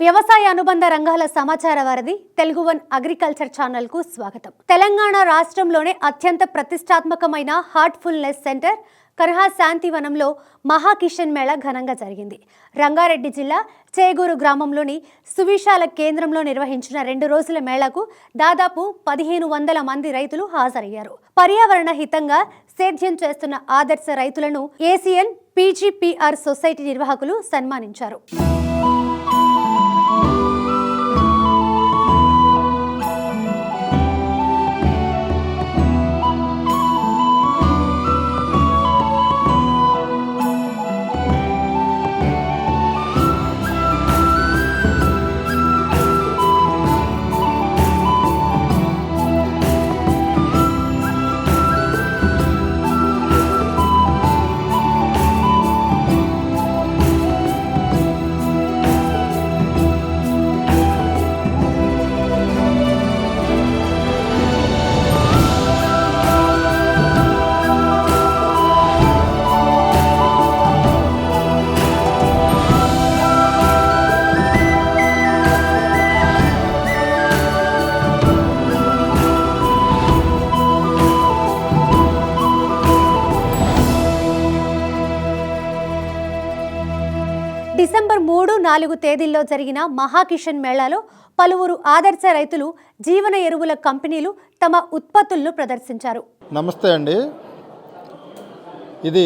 వ్యవసాయ అనుబంధ రంగాల సమాచార వారధి తెలుగు వన్ అగ్రికల్చర్ ఛానల్కు స్వాగతం. తెలంగాణ రాష్ట్రంలోనే అత్యంత ప్రతిష్టాత్మకమైన హార్ట్ఫుల్నెస్ సెంటర్ కర్హా శాంతివనంలో మహాకిషన్ మేళా ఘనంగా జరిగింది. రంగారెడ్డి జిల్లా చేగూరు గ్రామంలోని సువిశాల కేంద్రంలో నిర్వహించిన రెండు రోజుల మేళాకు దాదాపు పదిహేను వందల మంది రైతులు హాజరయ్యారు. పర్యావరణ హితంగా సేద్యం చేస్తున్న ఆదర్శ రైతులను ఏసీఎన్ పీజీపీఆర్ సొసైటీ నిర్వాహకులు సన్మానించారు. నాలుగు తేదీల్లో జరిగిన మహాకిషన్ మేళాలో పలువురు ఆదర్శ రైతులు జీవన ఎరువుల కంపెనీలు తమ ఉత్పత్తులను ప్రదర్శించారు. నమస్తే అండి. ఇది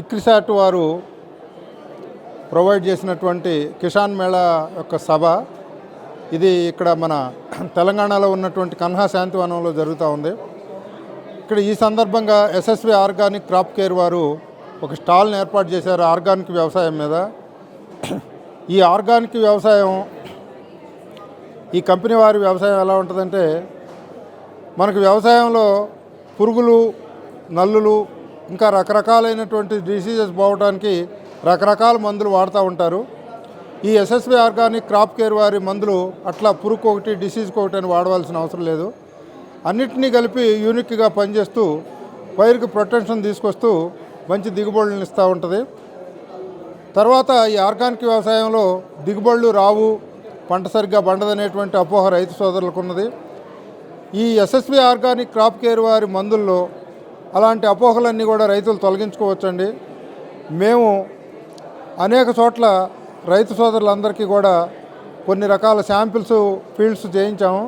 ఇక్రిసాట్ వారు ప్రొవైడ్ చేసినటువంటి కిషాన్ మేళా యొక్క సభ. ఇది ఇక్కడ మన తెలంగాణలో ఉన్నటువంటి కన్హా శాంతివనంలో జరుగుతూ ఉంది. ఇక్కడ ఈ సందర్భంగా ఎస్ఎస్వి ఆర్గానిక్ క్రాప్ కేర్ వారు ఒక స్టాల్ని ఏర్పాటు చేశారు ఆర్గానిక్ వ్యవసాయం మీద. ఈ ఆర్గానిక్ వ్యవసాయం ఈ కంపెనీ వారి వ్యవసాయం ఎలా ఉంటుందంటే మనకు వ్యవసాయంలో పురుగులు నల్లులు ఇంకా రకరకాలైనటువంటి డిసీజెస్ పోవడానికి రకరకాల మందులు వాడుతూ ఉంటారు. ఈ ఎస్ఎస్బి ఆర్గానిక్ క్రాప్ కేర్ వారి మందులు అట్లా పురుగు ఒకటి డిసీజ్కి ఒకటి అని వాడవలసిన అవసరం లేదు. అన్నిటినీ కలిపి యూనిక్గా పనిచేస్తూ పైరుకి ప్రొటెన్షన్ తీసుకొస్తూ మంచి దిగుబడులను ఇస్తూ ఉంటుంది. తర్వాత ఈ ఆర్గానిక్ వ్యవసాయంలో దిగుబడులు రావు పంట సరిగ్గా పండదనేటువంటి అపోహ రైతు సోదరులకు ఉన్నది. ఈ ఎస్ఎస్బి ఆర్గానిక్ క్రాప్ కేర్ వారి మందుల్లో అలాంటి అపోహలన్నీ కూడా రైతులు తొలగించుకోవచ్చండి. మేము అనేక చోట్ల రైతు సోదరులందరికీ కూడా కొన్ని రకాల శాంపిల్స్ ఫీల్డ్స్ చేయించాము.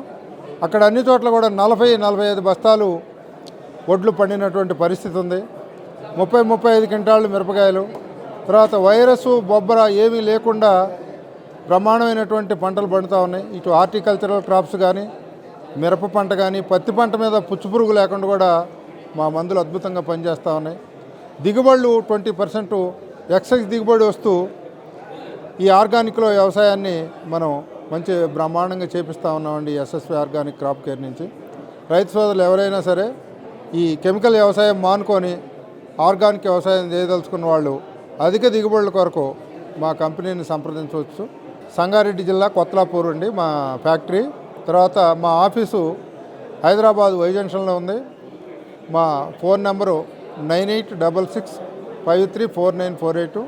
అక్కడ అన్ని చోట్ల కూడా నలభై నలభై ఐదు బస్తాలు ఒడ్లు పండినటువంటి పరిస్థితి ఉంది. ముప్పై ముప్పై ఐదు క్వింటాళ్ళు మిరపకాయలు తర్వాత వైరస్ బొబ్బర ఏమీ లేకుండా ప్రమాణమైనటువంటి పంటలు పండుతూ ఉన్నాయి. ఇటు హార్టికల్చరల్ క్రాప్స్ కానీ మిరప పంట కానీ పత్తి పంట మీద పుచ్చుపురుగు లేకుండా కూడా మా మందులు అద్భుతంగా పనిచేస్తూ ఉన్నాయి. దిగుబడులు ట్వంటీ పర్సెంట్ ఎక్సైజ్ దిగుబడి వస్తూ ఈ ఆర్గానిక్లో వ్యవసాయాన్ని మనం మంచి బ్రహ్మాండంగా చేపిస్తూ ఉన్నామండి ఎస్ఎస్వి ఆర్గానిక్ క్రాప్ కేర్ నుంచి. రైతు సోదరులు ఎవరైనా సరే ఈ కెమికల్ వ్యవసాయం మానుకొని ఆర్గానిక్ వ్యవసాయం చేయదలుచుకున్న వాళ్ళు అధిక దిగుబడుల కొరకు మా కంపెనీని సంప్రదించవచ్చు. సంగారెడ్డి జిల్లా కొత్తలాపూర్ అండి మా ఫ్యాక్టరీ. తర్వాత మా ఆఫీసు హైదరాబాద్ వై జంక్షన్లో ఉంది. మా phone number nine eight double six five three four nine four eight.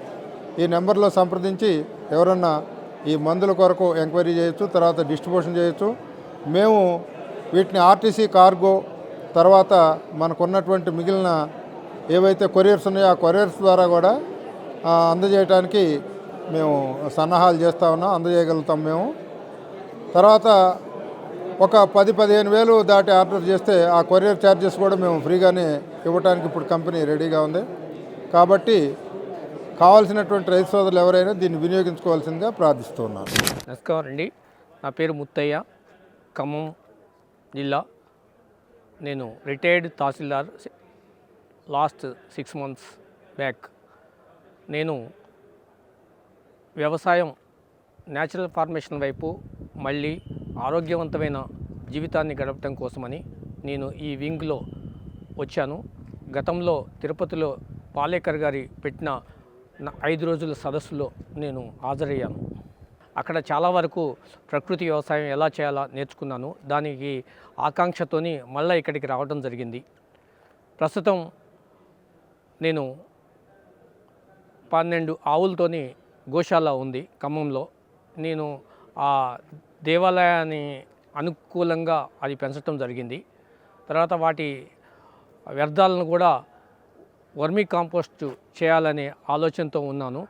ఈ నెంబర్లో సంప్రదించి ఎవరన్నా ఈ మందుల కొరకు ఎంక్వైరీ చేయొచ్చు తర్వాత డిస్ట్రిబ్యూషన్ చేయొచ్చు. మేము వీటిని ఆర్టీసీ కార్గో తర్వాత మనకున్నటువంటి మిగిలిన ఏవైతే కొరియర్స్ ఉన్నాయో ఆ కొరియర్స్ ద్వారా కూడా అందజేయడానికి మేము సన్నాహాలు చేస్తూ ఉన్నాం అందజేయగలుగుతాం మేము. తర్వాత ఒక పది పదిహేను వేలు దాటి ఆర్డర్ చేస్తే ఆ కొరియర్ ఛార్జెస్ కూడా మేము ఫ్రీగానే ఇవ్వడానికి ఇప్పుడు కంపెనీ రెడీగా ఉంది. కాబట్టి కావాల్సినటువంటి రైతు సోదరులు ఎవరైనా దీన్ని వినియోగించుకోవాల్సిందిగా ప్రార్థిస్తున్నాను నమస్కారం అండి. నా పేరు ముత్తయ్య ఖమ్మం జిల్లా. నేను retired tahsildar last six months back. నేను వ్యవసాయం న్యాచురల్ ఫార్మేషన్ వైపు మళ్ళీ ఆరోగ్యవంతమైన జీవితాన్ని గడపటం కోసమని నేను ఈ వింగ్లో వచ్చాను. గతంలో తిరుపతిలో పాలేకర్ గారి పెట్టిన నా ఐదు రోజుల సదస్సులో నేను హాజరయ్యాను. అక్కడ చాలా వరకు ప్రకృతి వ్యవసాయం ఎలా చేయాలో నేర్చుకున్నాను. దానికి ఆకాంక్షతోని మళ్ళీ ఇక్కడికి రావడం జరిగింది. ప్రస్తుతం నేను పన్నెండు ఆవులతోని గోశాల ఉంది ఖమ్మంలో. నేను ఆ దేవాలయాన్ని అనుకూలంగా అది పెంచడం జరిగింది. తర్వాత వాటి వ్యర్థాలను కూడా వర్మీ కాంపోస్ట్ చేయాలనే ఆలోచనతో ఉన్నాను.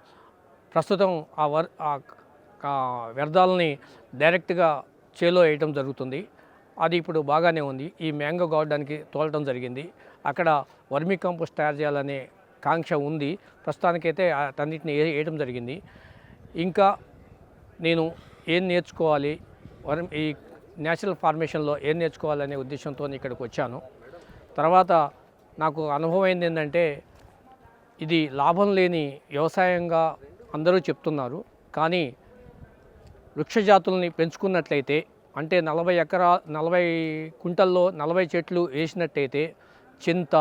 ప్రస్తుతం ఆ వర్ ఆ వ్యర్థాలని డైరెక్ట్గా చేలో వేయటం జరుగుతుంది. అది ఇప్పుడు బాగానే ఉంది. ఈ మ్యాంగో గార్డెన్కి తోలటం జరిగింది. అక్కడ వర్మీ కాంపోస్ట్ తయారు చేయాలనే కాంక్ష ఉంది. ప్రస్తుతానికైతే అన్నింటిని వేయడం జరిగింది. ఇంకా నేను ఏం నేర్చుకోవాలి? వరం ఈ న్యాచురల్ ఫార్మేషన్లో ఏం నేర్చుకోవాలనే ఉద్దేశంతో ఇక్కడికి వచ్చాను. తర్వాత నాకు అనుభవం అయింది ఏంటంటే ఇది లాభం లేని వ్యవసాయంగా అందరూ చెప్తున్నారు. కానీ వృక్షజాతుల్ని పెంచుకున్నట్లయితే అంటే నలభై ఎకరా నలభై కుంటల్లో నలభై చెట్లు వేసినట్టయితే చింత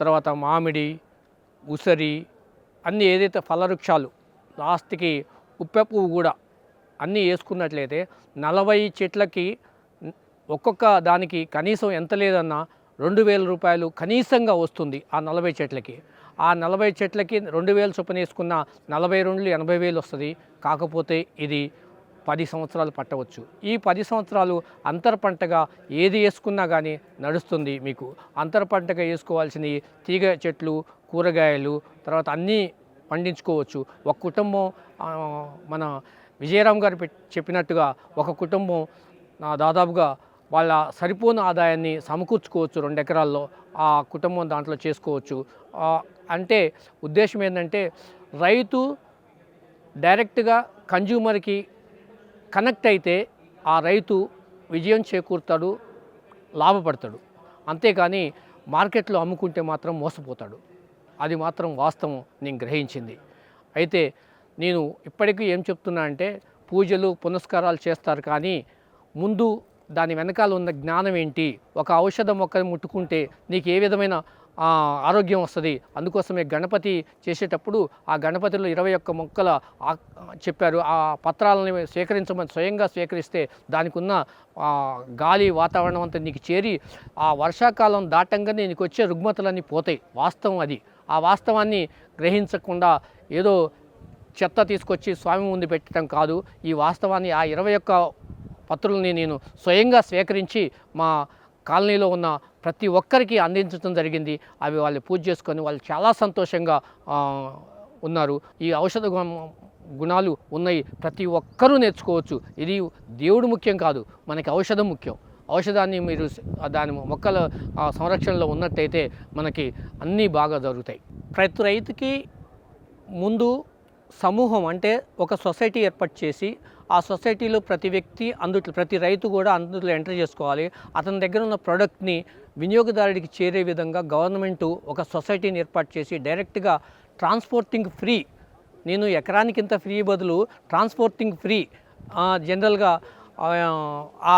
తర్వాత మామిడి ఉసిరి అన్నీ ఏదైతే ఫలవృక్షాలు లాస్ట్కి ఉప్పె పువ్వు కూడా అన్నీ వేసుకున్నట్లయితే నలభై చెట్లకి ఒక్కొక్క దానికి కనీసం ఎంత లేదన్నా రెండు వేల రూపాయలు కనీసంగా వస్తుంది ఆ నలభై చెట్లకి. ఆ నలభై చెట్లకి రెండు వేలు చొప్పున వేసుకున్న నలభై రెండు ఎనభై వేలు వస్తుంది. కాకపోతే ఇది పది సంవత్సరాలు పట్టవచ్చు. ఈ పది సంవత్సరాలు అంతర పంటగా ఏది వేసుకున్నా కానీ నడుస్తుంది మీకు. అంతర పంటగా వేసుకోవాల్సినవి తీగ చెట్లు కూరగాయలు తర్వాత అన్నీ పండించుకోవచ్చు. ఒక కుటుంబం మన విజయరామ్ గారు చెప్పినట్టుగా ఒక కుటుంబం దాదాపుగా వాళ్ళ సరిపోని ఆదాయాన్ని సమకూర్చుకోవచ్చు రెండు ఎకరాల్లో. ఆ కుటుంబం దాంట్లో చేసుకోవచ్చు. అంటే ఉద్దేశం ఏంటంటే రైతు డైరెక్ట్గా కన్జ్యూమర్కి కనెక్ట్ అయితే ఆ రైతు విజయం చేకూరుతాడు లాభపడతాడు. అంతేకాని మార్కెట్లో అమ్ముకుంటే మాత్రం మోసపోతాడు. అది మాత్రం వాస్తవం నేను గ్రహించింది. అయితే నేను ఇప్పటికీ ఏం చెప్తున్నా అంటే పూజలు పునస్కారాలు చేస్తారు కానీ ముందు దాని వెనకాల ఉన్న జ్ఞానం ఏంటి? ఒక ఔషధం మొక్కని ముట్టుకుంటే నీకు ఏ విధమైన ఆరోగ్యం వస్తుంది. అందుకోసమే గణపతి చేసేటప్పుడు ఆ గణపతిలో ఇరవై ఒక్క మొక్కల చెప్పారు. ఆ పత్రాలని సేకరించమని స్వయంగా స్వీకరిస్తే దానికి ఉన్న గాలి వాతావరణం అంతా నీకు చేరి ఆ వర్షాకాలం దాటంగానే నీకు వచ్చే రుగ్మతలన్నీ పోతాయి. వాస్తవం అది. ఆ వాస్తవాన్ని గ్రహించకుండా ఏదో చెత్త తీసుకొచ్చి స్వామి ముందు పెట్టడం కాదు. ఈ వాస్తవాన్ని ఆ ఇరవై ఒక్క పత్రుల్ని నేను స్వయంగా స్వీకరించి మా కాలనీలో ఉన్న ప్రతి ఒక్కరికి అందించడం జరిగింది. అవి వాళ్ళు పూజ చేసుకొని వాళ్ళు చాలా సంతోషంగా ఉన్నారు. ఈ ఔషధ గుణాలు ఉన్నాయి. ప్రతి ఒక్కరూ నేర్చుకోవచ్చు. ఇది దేవుడు ముఖ్యం కాదు. మనకి ఔషధం ముఖ్యం. ఔషధాన్ని మీరు దాని మొక్కల సంరక్షణలో ఉన్నట్టయితే మనకి అన్నీ బాగా జరుగుతాయి. ప్రతి రైతుకి ముందు సమూహం అంటే ఒక సొసైటీ ఏర్పాటు చేసి ఆ సొసైటీలో ప్రతి వ్యక్తి అందుట్లో ప్రతి రైతు కూడా అందులో ఎంటర్ చేసుకోవాలి. అతని దగ్గర ఉన్న ప్రోడక్ట్ని వినియోగదారుడికి చేరే విధంగా గవర్నమెంట్ ఒక సొసైటీని ఏర్పాటు చేసి డైరెక్ట్గా ట్రాన్స్పోర్టింగ్ ఫ్రీ నేను ఎకరానికి ఇంత ఫ్రీ బదులు ట్రాన్స్పోర్టింగ్ ఫ్రీ జనరల్గా ఆ, ఆ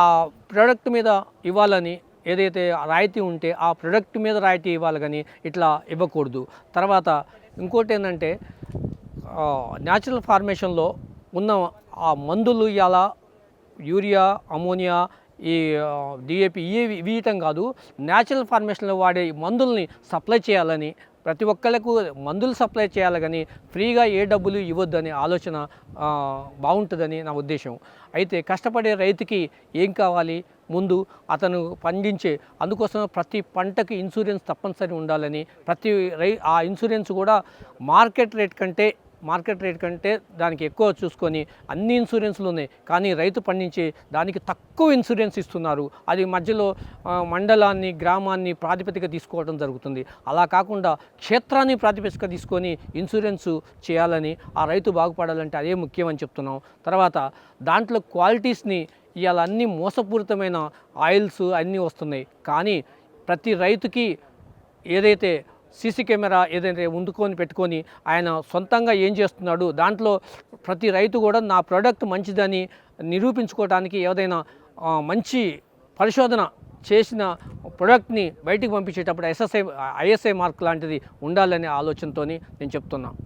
ప్రోడక్ట్ మీద ఇవ్వాలని ఏదైతే రాయితీ ఉంటే ఆ ప్రోడక్ట్ మీద రాయితీ ఇవ్వాలి కానీ ఇట్లా ఇవ్వకూడదు. తర్వాత ఇంకోటి ఏంటంటే న్యాచురల్ ఫార్మేషన్లో ఉన్న ఆ మందులు ఇలా యూరియా అమోనియా ఈ డిఏపి ఇవి వీయటం కాదు. న్యాచురల్ ఫార్మేషన్లో వాడే మందుల్ని సప్లై చేయాలని ప్రతి ఒక్కళ్ళకు మందులు సప్లై చేయాలి కానీ ఫ్రీగా ఏ డబ్బులు ఇవ్వద్దని ఆలోచన బాగుంటుందని నా ఉద్దేశం. అయితే కష్టపడే రైతుకి ఏం కావాలి? ముందు అతను పండించే అందుకోసం ప్రతి పంటకి ఇన్సూరెన్స్ తప్పనిసరి ఉండాలని ప్రతి రై ఆ ఇన్సూరెన్స్ కూడా మార్కెట్ రేట్ కంటే మార్కెట్ రేట్ కంటే దానికి ఎక్కువ చూసుకొని అన్ని ఇన్సూరెన్స్లు ఉన్నాయి. కానీ రైతు పండించే దానికి తక్కువ ఇన్సూరెన్స్ ఇస్తున్నారు. అది మధ్యలో మండలాన్ని గ్రామాన్ని ప్రాతిపదిక తీసుకోవడం జరుగుతుంది. అలా కాకుండా క్షేత్రాన్ని ప్రాతిపదిక తీసుకొని ఇన్సూరెన్స్ చేయాలని ఆ రైతు బాగుపడాలంటే అదే ముఖ్యం అని చెప్తున్నాం. తర్వాత దాంట్లో క్వాలిటీస్ని ఇవాళ అన్ని మోసపూరితమైన ఆయిల్స్ అన్నీ వస్తున్నాయి. కానీ ప్రతి రైతుకి ఏదైతే సీసీ కెమెరా ఏదైనా ఉండుకొని పెట్టుకొని ఆయన సొంతంగా ఏం చేస్తున్నాడు? దాంట్లో ప్రతి రైతు కూడా నా ప్రోడక్ట్ మంచిదని నిరూపించుకోవడానికి ఏదైనా మంచి పరిశోధన చేసిన ప్రోడక్ట్ని బయటికి పంపించేటప్పుడు ఎస్ఎస్ఐ ఐఎస్ఐ మార్క్ లాంటిది ఉండాలనే ఆలోచనతోని నేను చెప్తున్నాను